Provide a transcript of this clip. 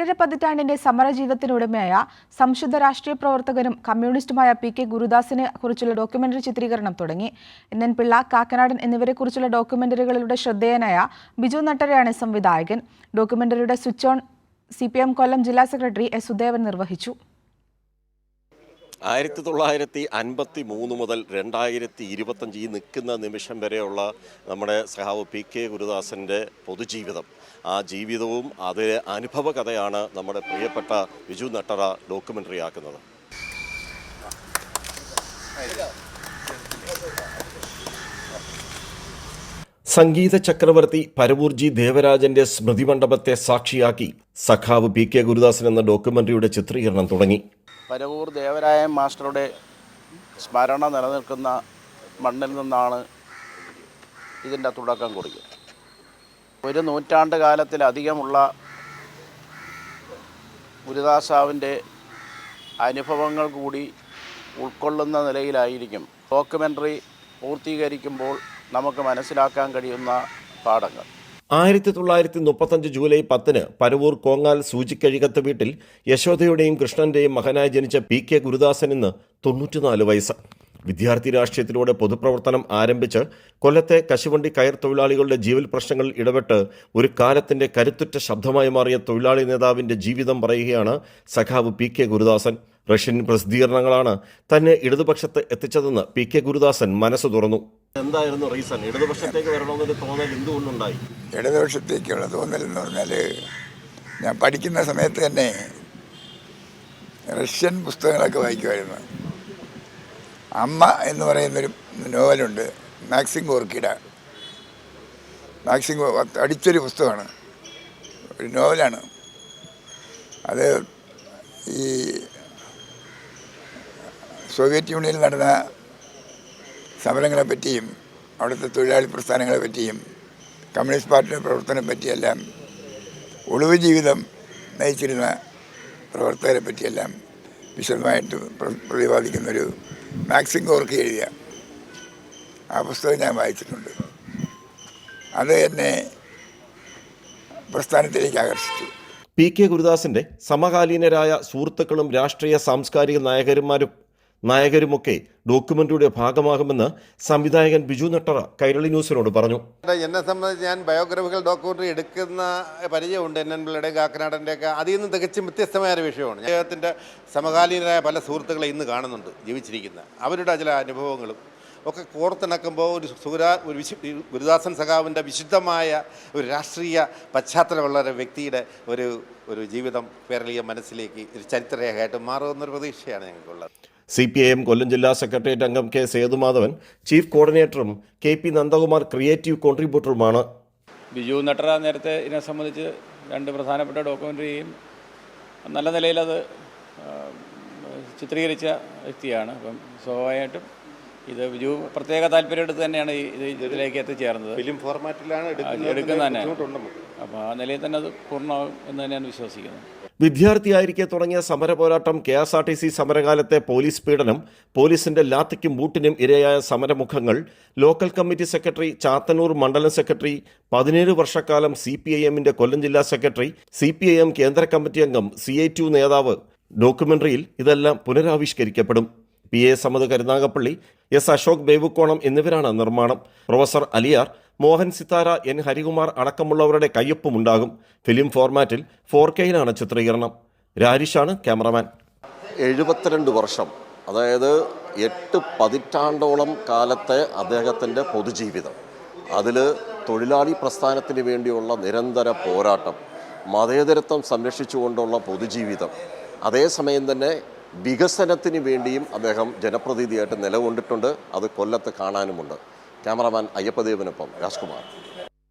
ഏഴര പതിറ്റാണ്ടിന്റെ സമരജീവിതത്തിനുടമയായ സംശുദ്ധ രാഷ്ട്രീയ പ്രവർത്തകനും കമ്മ്യൂണിസ്റ്റുമായ പി കെ ഗുരുദാസിനെ കുറിച്ചുള്ള ഡോക്യുമെന്ററി ചിത്രീകരണം തുടങ്ങി. എൻ എൻ പിള്ള കാക്കനാടൻ എന്നിവരെക്കുറിച്ചുള്ള ഡോക്യുമെന്ററികളിലൂടെ ശ്രദ്ധേയനായ ബിജു നട്ടരയാണ് സംവിധായകൻ. ഡോക്യുമെന്ററിയുടെ switch on C P M Kollam ജില്ലാ സെക്രട്ടറി എസ് സുദേവൻ നിർവഹിച്ചു. ആയിരത്തി തൊള്ളായിരത്തി അൻപത്തി മൂന്ന് മുതൽ രണ്ടായിരത്തി ഇരുപത്തഞ്ച് ഈ നിൽക്കുന്ന നിമിഷം വരെയുള്ള നമ്മുടെ സഹാവ് പി കെ ഗുരുദാസന്റെ പൊതുജീവിതം. ആ ജീവിതവും അതിലെ അനുഭവ കഥയാണ് നമ്മുടെ പ്രിയപ്പെട്ട വിജു നട്ടറ ഡോക്യുമെന്ററി ആക്കുന്നത് സംഗീത ചക്രവർത്തി പരവൂർജി ദേവരാജന്റെ സ്മൃതിമണ്ഡപത്തെ സാക്ഷിയാക്കി സഖാവ് പി കെ ഗുരുദാസൻ എന്ന ഡോക്യുമെന്ററിയുടെ ചിത്രീകരണം തുടങ്ങി. പരവൂർ ദേവരായ മാസ്റ്ററുടെ സ്മരണ നിലനിൽക്കുന്ന മണ്ണിൽ നിന്നാണ് ഇതിന്റെ തുടക്കം കുറിക്കുക. ഒരു നൂറ്റാണ്ട് കാലത്തിലധികമുള്ള ഗുരുദാസാവിന്റെ അനുഭവങ്ങൾ കൂടി ഉൾക്കൊള്ളുന്ന നിലയിലായിരിക്കും ഡോക്യുമെന്ററി പൂർത്തീകരിക്കുമ്പോൾ നമുക്ക് മനസ്സിലാക്കാൻ കഴിയുന്ന പാഠങ്ങൾ. ആയിരത്തി തൊള്ളായിരത്തി മുപ്പത്തഞ്ച് ജൂലൈ പത്തിന് പരവൂർ കോങ്ങാൽ സൂചിക്കഴികത്ത് വീട്ടിൽ യശോദയുടെയും കൃഷ്ണന്റെയും മകനായി ജനിച്ച പി കെ ഗുരുദാസൻ ഇന്ന് തൊണ്ണൂറ്റിനാല് വയസ്സ്. വിദ്യാർത്ഥി രാഷ്ട്രീയത്തിലൂടെ പൊതുപ്രവർത്തനം ആരംഭിച്ച് കൊല്ലത്തെ കശുവണ്ടി കയർ തൊഴിലാളികളുടെ ജീവൽ പ്രശ്നങ്ങളിൽ ഇടപെട്ട് ഒരു കാലത്തിന്റെ കരുത്തുറ്റ ശബ്ദമായി മാറിയ തൊഴിലാളി നേതാവിന്റെ ജീവിതം പറയുകയാണ് സഖാവ് പി കെ ഗുരുദാസൻ. റഷ്യൻ പ്രസിദ്ധീകരണങ്ങളാണ് തന്നെ ഇടതുപക്ഷത്ത് എത്തിച്ചതെന്ന് പി കെ ഗുരുദാസൻ മനസ്സ് തുറന്നു. എന്തായിരുന്നു റീസൺ? ഇടതുപക്ഷത്തേക്ക് വരണമെന്നൊരു തോന്നൽ എന്തുകൊണ്ടുണ്ടായി? ഇടതുപക്ഷത്തേക്കുള്ള തോന്നൽ എന്ന് പറഞ്ഞാൽ ഞാൻ പഠിക്കുന്ന സമയത്ത് തന്നെ റഷ്യൻ പുസ്തകങ്ങളൊക്കെ വായിക്കുമായിരുന്നു. അമ്മ എന്ന് പറയുന്നൊരു നോവലുണ്ട് മാക്സിം ഓർക്കിഡ മാക്സിം അടിച്ചൊരു പുസ്തകമാണ്. ഒരു നോവലാണ്. അത് ഈ സോവിയറ്റ് യൂണിയനിൽ നടന്ന സമരങ്ങളെ പറ്റിയും അവിടുത്തെ തൊഴിലാളി പ്രസ്ഥാനങ്ങളെ പറ്റിയും കമ്മ്യൂണിസ്റ്റ് പാർട്ടിയുടെ പ്രവർത്തനം പറ്റിയെല്ലാം ഒളിവ് ജീവിതം നയിച്ചിരുന്ന പ്രവർത്തകരെ പറ്റിയെല്ലാം വിശദമായിട്ട് പ്ര- പ്രതിപാദിക്കുന്നൊരു മാക്സിം കോർക്ക് എഴുതിയ ആ പുസ്തകം ഞാൻ വായിച്ചിട്ടുണ്ട്. അത് എന്നെ പ്രസ്ഥാനത്തിലേക്ക് ആകർഷിച്ചു. പി കെ ഗുരുദാസിന്റെ സമകാലീനരായ സുഹൃത്തുക്കളും രാഷ്ട്രീയ സാംസ്കാരിക നായകന്മാരും നായകരുമൊക്കെ ഡോക്യുമെന്ററിയുടെ ഭാഗമാകുമെന്ന് സംവിധായകൻ ബിജു നട്ടറ കൈരളി ന്യൂസിനോട് പറഞ്ഞു. എന്നെ സംബന്ധിച്ച് ഞാൻ ബയോഗ്രഫിക്കൽ ഡോക്യുമെന്ററി എടുക്കുന്ന പരിചയമുണ്ട് എൻ എൻ പിള്ളയുടെ കാക്കനാടന്റെ ഒക്കെ അതിൽ നിന്ന് തികച്ചും വ്യത്യസ്തമായ ഒരു വിഷയമാണ്. അദ്ദേഹത്തിന്റെ സമകാലീനരായ പല സുഹൃത്തുക്കളെ ഇന്ന് കാണുന്നുണ്ട് ജീവിച്ചിരിക്കുന്ന. അവരുടെ ചില അനുഭവങ്ങളും ഒക്കെ കോർത്തിണക്കുമ്പോൾ ഒരു സുരാ ഒരു വിശു ഗുരുദാസൻ സഖാവിന്റെ വിശുദ്ധമായ ഒരു രാഷ്ട്രീയ പശ്ചാത്തലമുള്ള ഒരു വ്യക്തിയുടെ ഒരു ഒരു ജീവിതം കേരളീയ മനസ്സിലേക്ക് ഒരു ചരിത്രരേഖയായിട്ട് മാറുമെന്നൊരു പ്രതീക്ഷയാണ് ഞങ്ങൾക്കുള്ളത്. C P I M Kollam ജില്ലാ സെക്രട്ടേറിയറ്റ് അംഗം കെ സേതുമാധവൻ ചീഫ് കോർഡിനേറ്ററും കെ പി നന്ദകുമാർ ക്രിയേറ്റീവ് കോൺട്രിബ്യൂട്ടറുമാണ്. ബിജു നട്ടറ നേരത്തെ ഇതിനെ സംബന്ധിച്ച് രണ്ട് പ്രധാനപ്പെട്ട ഡോക്യുമെന്ററിയും നല്ല നിലയിലത് അത് ചിത്രീകരിച്ച വ്യക്തിയാണ്. അപ്പം സ്വാഭാവികമായിട്ടും ഇത് ബിജു പ്രത്യേക താല്പര്യം എടുത്ത് തന്നെയാണ് ഈ ഇത് ഇതിലേക്ക് എത്തിച്ചേർന്നത്. ഫിലിം ഫോർമാറ്റിലാണ് എടുക്കുന്നത് തന്നെ അപ്പോൾ ആ നിലയിൽ തന്നെ അത് പൂർണമാകും എന്ന് തന്നെയാണ് വിശ്വസിക്കുന്നത്. വിദ്യാർത്ഥിയായിരിക്കെ തുടങ്ങിയ സമര പോരാട്ടം K S R T C സമരകാലത്തെ police പീഡനം പോലീസിന്റെ ലാത്തിക്കും ബൂട്ടിനും ഇരയായ സമരമുഖങ്ങൾ ലോക്കൽ കമ്മിറ്റി സെക്രട്ടറി ചാത്തന്നൂർ മണ്ഡലം സെക്രട്ടറി പതിനേഴ് വർഷക്കാലം സി പി ഐ എമ്മിന്റെ കൊല്ലം ജില്ലാ secretary C P I M കേന്ദ്ര കമ്മിറ്റി അംഗം സി ഐ ടു നേതാവ്. ഡോക്യുമെന്ററിയിൽ ഇതെല്ലാം പുനരാവിഷ്കരിക്കപ്പെടും. P A Samath Karunagappally S Ashok Bevukonam എന്നിവരാണ് നിർമ്മാണം. Professor Aliyar Mohan Sithara N. Harikumar അടക്കമുള്ളവരുടെ കയ്യൊപ്പുമുണ്ടാകും. ഫിലിം ഫോർമാറ്റിൽ ഫോർ കെയിലാണ് ചിത്രീകരണം. രാരിഷാണ് ക്യാമറമാൻ. എഴുപത്തിരണ്ട് വർഷം അതായത് എട്ട് പതിറ്റാണ്ടോളം കാലത്തെ അദ്ദേഹത്തിന്റെ പൊതുജീവിതം. അതിൽ തൊഴിലാളി പ്രസ്ഥാനത്തിന് വേണ്ടിയുള്ള നിരന്തര പോരാട്ടം മതേതരത്വം സംരക്ഷിച്ചുകൊണ്ടുള്ള പൊതുജീവിതം അതേസമയം തന്നെ വികസനത്തിന് വേണ്ടിയും അദ്ദേഹം ജനപ്രതിനിധിയായിട്ട് നിലകൊണ്ടിട്ടുണ്ട്. അത് കൊല്ലത്ത് കാണാനുമുണ്ട്. ക്യാമറാമാൻ അയ്യപ്പദേവനൊപ്പം രാജ്കുമാർ.